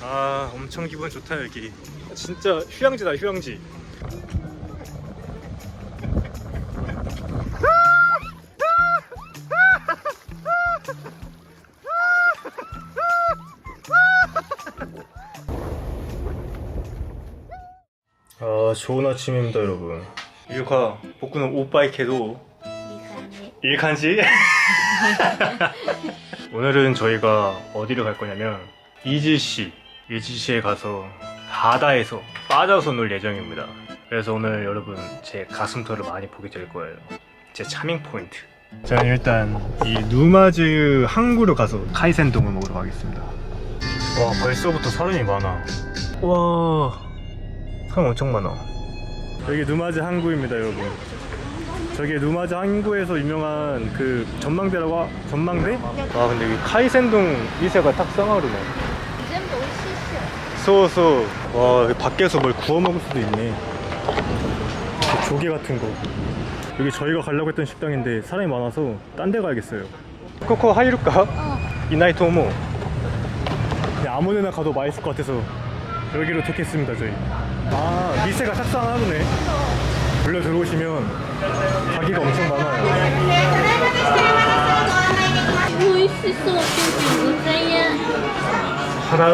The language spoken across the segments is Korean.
아 엄청 기분 좋다 여기. 진짜 휴양지다 휴양지. 아 좋은 아침입니다 여러분. 유카 복구는 오빠이케도. 일칸지. 오늘은 저희가 어디를 갈 거냐면 이지시 일지시에 가서 바다에서 빠져서 놀 예정입니다. 그래서 오늘 여러분 제 가슴털을 많이 보게 될 거예요. 제 차밍 포인트. 저는 일단 이 누마즈 항구로 가서 카이센동을 먹으러 가겠습니다. 와 벌써부터 사람이 많아. 와 사람 엄청 많아. 여기 누마즈 항구입니다 여러분. 저기 누마즈 항구에서 유명한 그 전망대라고 하, 전망대? 와 근데 여기 카이센동 미세가 탁 쌍화르네. 소소 와 여기 밖에서 뭘 구워 먹을 수도 있네 그 조개 같은 거 여기 저희가 가려고 했던 식당인데 사람이 많아서 딴 데 가야겠어요 코코 하이루까? 이나이토모 그냥 아무 데나 가도 맛있을 것 같아서 여기로 택했습니다 저희 아 미세가 탁상하루네 불려 들어오시면 가게가 엄청 많아요 하나은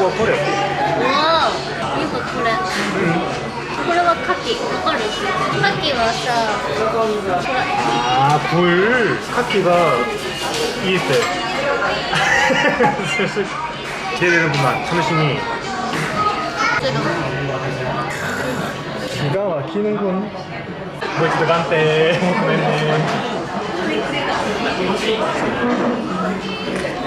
우와 버려 わおいいぞこれこれは牡蠣わかる牡蠣はさこれ 아, 불 카키가 이때 기대되는구만 참신이 こちら 기가 막히는군 멋지도 간대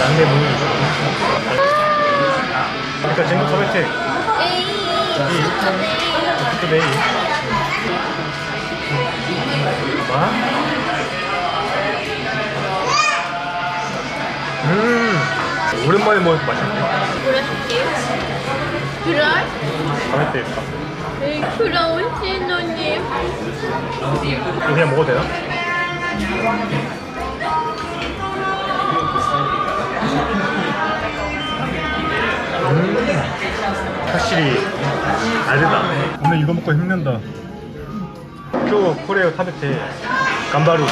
남매 모임. 그러니까 전국 소개팅. 이 매일. 와. 음. 오랜만에 먹으니까 맛있네. 그럴게요. 그럴? 가볍게 입다. 에이, 그런 신노님. 그냥 먹어도 되나? 확실히 다르다. 오늘 이거 먹고 힘낸다. 또 코레오 타베테 간바루.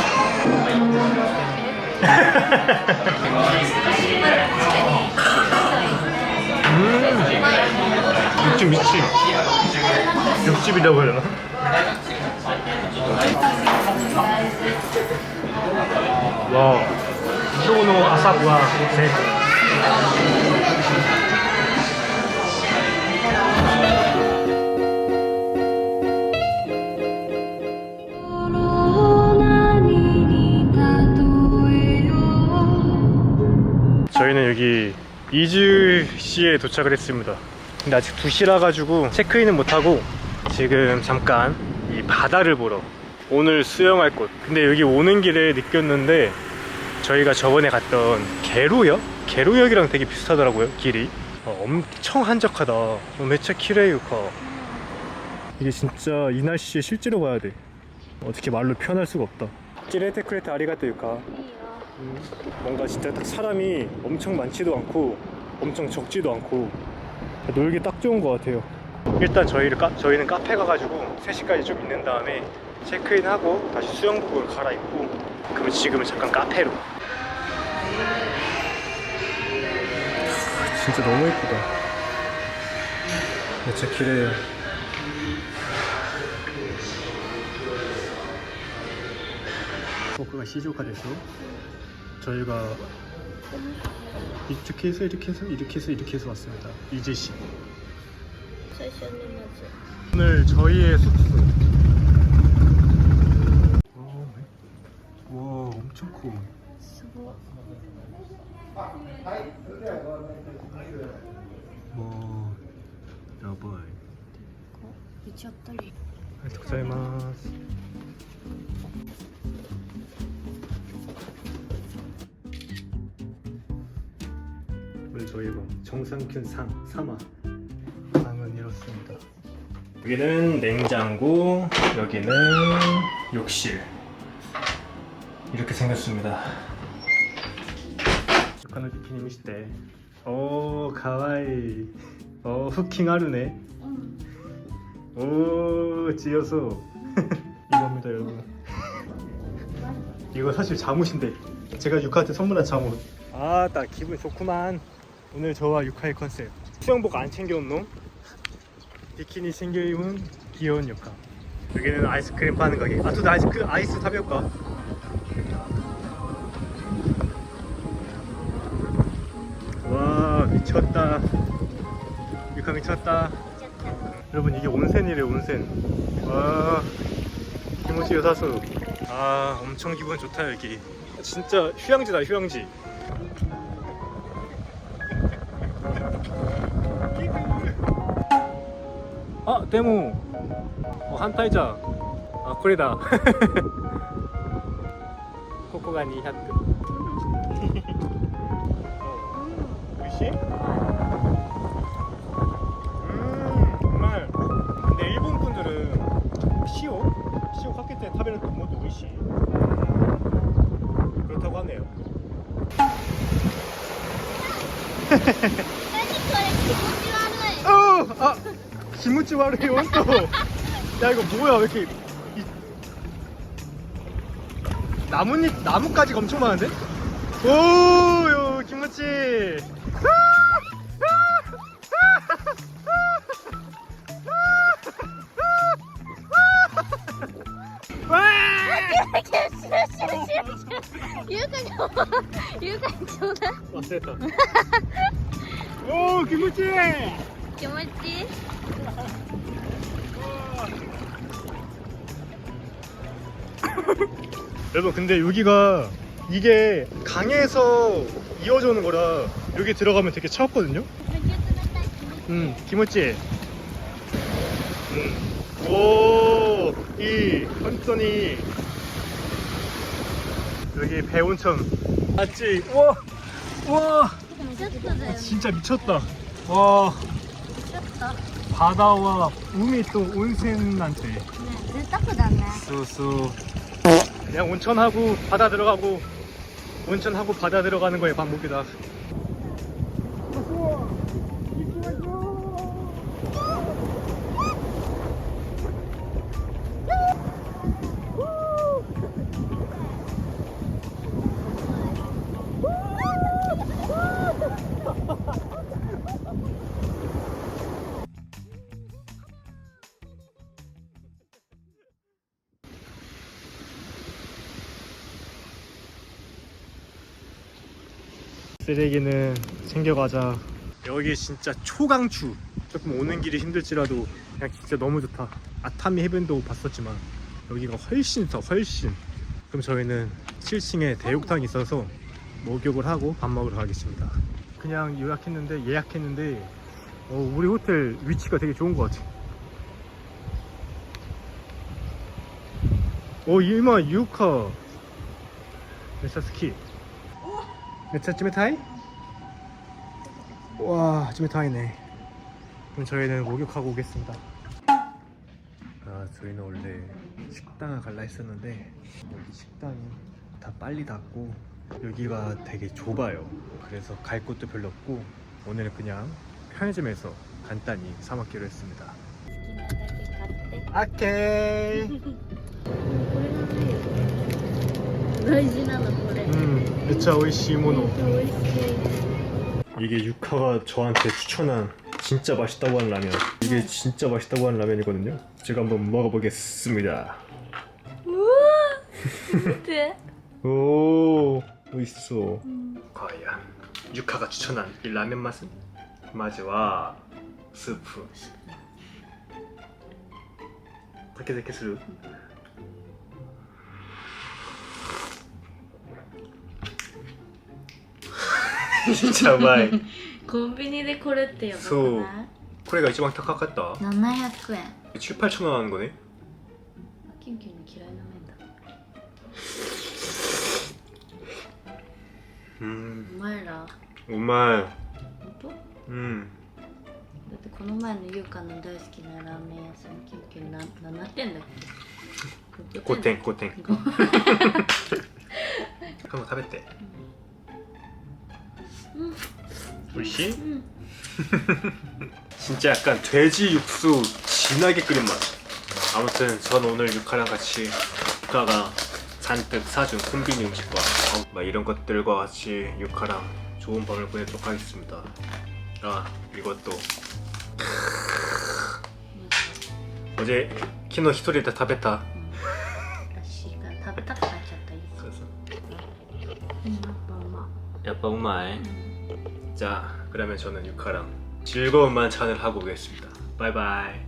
음, 육즙 미치. 육즙이라고 해야 되나? 와, 今日の朝は成功。 저희는 여기 이주시에 도착을 했습니다. 근데 아직 2시라 가지고 체크인은 못하고 지금 잠깐 이 바다를 보러 오늘 수영할 곳. 근데 여기 오는 길에 느꼈는데 저희가 저번에 갔던 게루역? 게루역이랑 되게 비슷하더라고요, 길이. 어, 엄청 한적하다. 어, 매차 키레이유카. 이게 진짜 이 날씨에 실제로 봐야 돼. 어떻게 말로 표현할 수가 없다. 키레테 크레테 아리가토 유카. 뭔가 진짜 딱 사람이 엄청 많지도 않고 엄청 적지도 않고 놀기 딱 좋은 것 같아요. 일단 저희를 카, 저희는 카페 가가지고 3시까지 좀 있는 다음에 체크인하고 다시 수영복을 갈아입고 그럼 지금은 잠깐 카페로. 진짜 너무 예쁘다. 네, 진짜 길에 포크가 시조가 돼서 저희가 이렇게 해서 이렇게 해서 이렇게 해서 이렇게 해서 왔습니다. 이재 씨. 오늘 저희의 숙소. 아, 네. 와 엄청 커. 뭐 러블 미쳤다. 감사합니다. 오늘 저희 방 정상균 상 사마 방은 이렇습니다. 여기는 냉장고, 여기는 욕실 이렇게 생겼습니다. 비키니 미시대. 오 찌여서 이겁니다 여러분. 이거 사실 잠옷인데. 제가 유카한테 선물한 잠옷 아딱 기분 좋구만. 오늘 저와 유카의 컨셉. 수영복 안 챙겨온 놈? 비키니 챙겨 입은 귀여운 유카 여기는 아이스크림 파는 가게. 아또 아이스크림 아이스 타볼까 미쳤다. 육하 미쳤다. 여러분 이게 온센이래 온센. 와 아, 김호시 여사수. 아 엄청 기분 좋다 여기. 진짜 휴양지다 휴양지. 아 데모. 어, 한타이자. 아 코리다. 코코가 니하트 역시 음 정말 근데 일본 분들은 시오 시오 카케테 타베르 동무도 오이씨 그렇다고 하네요 어, 아, 기무치 와르이 온도. 야 이거 뭐야 왜 이렇게 이... 나뭇잎 나뭇가지가 엄청 많은데? 오, 요 김무치. 여러분 근데 여기가 이게 강에서 이어져 오는 거라 여기 들어가면 되게 차갑거든요. 음, 김치 음. 오, 이, 헌선이. 여기 배온천. 맞지? 우와! 우와! 아, 진짜 미쳤다. 와, 미쳤다. 바다와 우미 또 온센한테. 네, 눈 닦고 났네. 수수. 그냥 온천하고 바다 들어가고, 온천하고 바다 들어가는 거에 반복이다. 쓰레기는 챙겨가자. 여기 진짜 초강추. 조금 오는 길이 힘들지라도 그냥 진짜 너무 좋다. 아타미 해변도 봤었지만 여기가 훨씬 더 훨씬. 그럼 저희는 7층에 대육탕이 있어서 목욕을 하고 밥 먹으러 가겠습니다. 그냥 예약했는데 예약했는데 어, 우리 호텔 위치가 되게 좋은 것 같아. 오 이마 유카. 메사스키 몇차 찌메타이? 와 찌메타이네. 그럼 저희는 목욕하고 오겠습니다. 아 저희는 원래 식당을 갈라 했었는데 여기 식당이 다 빨리 닫고 여기가 되게 좁아요. 그래서 갈 곳도 별로 없고 오늘은 그냥 편의점에서 간단히 사 먹기로 했습니다. 아케이. 大事なのこれ 음 진짜 오이시 모노 美味しい 이게 유카가 저한테 추천한 진짜 맛있다고 하는 라면 이게 진짜 맛있다고 하는 라면이거든요 제가 한번 먹어보겠습니다 見て 오 맛있어 과연 유카가 추천한 이 라면 맛은 마지와 스프 다케다케 스 루 진짜 마이 コンビニでこれってやばくそうない 코레가 이지방 타카카다 700円 7, 8천 원 하는 거네 キュンキュンの嫌いな麺だ 음 お前ら 정말 本当だ 음 ってこの前のゆうかの大好きなラーメン屋さんキュンキュンな7点だっけ 고탱 고탱 ご 한번 타뱉대 うん 불씨 うん 진짜 약간 돼지 육수 진하게 끓인 맛 아무튼 전 오늘 유카랑 같이 유카가 잔뜩 사준 콤비니 음식과 어, 막 이런 것들과 같이 유카랑 좋은 밤을 보내도록 하겠습니다 아 그리고 또 어제 키노 히토리 때 타베타 らしいから食べたくなっちゃったいいです 그래서 うん 예뻐 우마이 음. 자 그러면 저는 유카랑 즐거운 만찬을 하고 오겠습니다. 바이바이.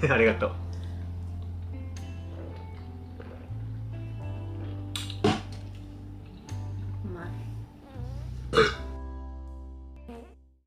아리가또.